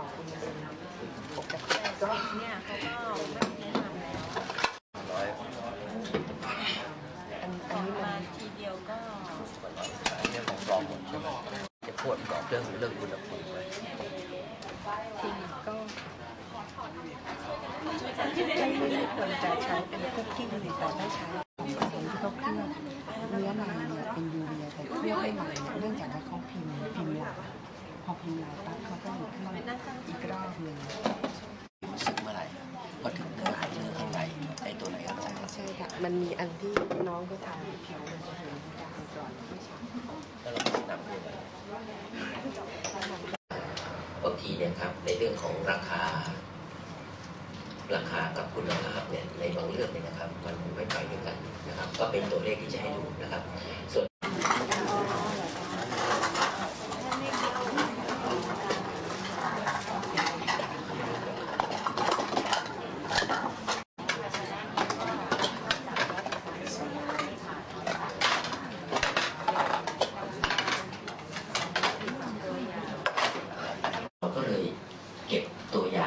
ปกติก็เนี่ยเขาก็ไม่แนะนำแล้วร้อยอันออันอกนี้มัมานทีเดียวก็กว่าร้อยอันนี้ของปลอมหมดจะพูดกรอบเรื่องเรื่องอุณหภูมิไหมทีก็ไม่ไม่ควรจะใช้เป็นคุกกิ้งหรือแต่ไม่ใช้ผสมที่เขาเคลือบเนื้อในเนี่ยเป็นยูเรียแต่เคลือบไม่หม่เนี่ยเนื่องจากว่าเขาพิมพ์พิมพ์ลาย พอพิมพ์ลายปั๊บเขาก็เลยเคลือบอีกรอบหนึ่งรู้สึกเมื่อไหร่พอถึงเนื้อหาเนื้อข้างในไอ้ตัวไหนครับใช่ค่ะมันมีอันที่น้องเขาทานผิวมันจะเห็นการก่อนไม่ชัดแล้วเราก็นำด้วยบางทีเนี่ยครับในเรื่องของราคา ราคากับคุณภาพเนี่ยในบางเรื่องเนี่ยนะครับ มันไม่ไปด้วยกันนะครับ ก็เป็นตัวเลขที่จะให้ดูนะครับ ส่วน เราก็เลยเก็บ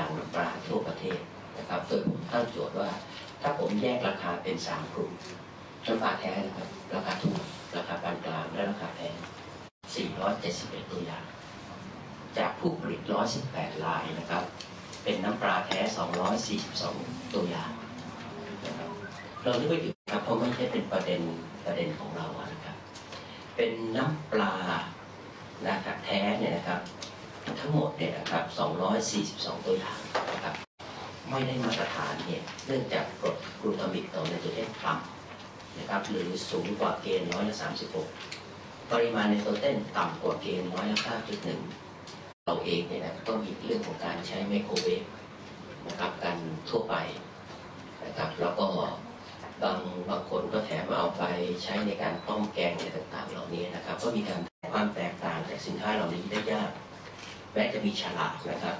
างน้ำปลาทั่วประเทศนะครับโดยผมตั้งโจทย์ว่า ถ้าผมแยกราคาเป็นสามกลุ่มน้ำปลาแท้นะครับราคาถูกราคาปานกลางและราคาแพง471 ตัวอย่าง จากผู้ผลิต 118รายนะครับ เป็นน้ำปลาแท้ 242 ตัวอย่างนะครับเรานึกไม่ถึงครับเพราะไม่ใช่เป็นประเด็นประเด็นของเรานะครับ เป็นน้ำปลานะครับแท้เนี่ยนะครับ ทั้งหมดเนี่ยนะครับ 242 ตัวอย่างนะครับ ไม่ได้มาตรฐานเนี่ย เนื่องจากกรดกลูตามิกต่อไนโตรเจนต่ำนะครับ หรือสูงกว่าเกณฑ์ร้อยละ36 ปริมาณไนโตรเจนต่ำกว่าเกณฑ์ร้อยละ9.1 เราเองเนี่ยนะก็มีเรื่องของการใช้ไมโครเวฟนะครับกันทั่วไปนะครับ แล้วก็บางบางคนก็แถมเอาไปใช้ในการต้มแกงอะไรต่างๆ เหล่านี้นะครับ ก็มีการความแตกต่างจากสินค้าเหล่านี้ได้ยาก แม้จะมีฉลากนะครับ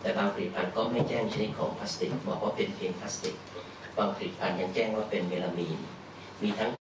แต่บางผลิตภัณฑ์ก็ไม่แจ้งชนิดของพลาสติกบอกว่าเป็นเพียงพลาสติก บางผลิตภัณฑ์ยังแจ้งว่าเป็นเมลามีนมีทั้ง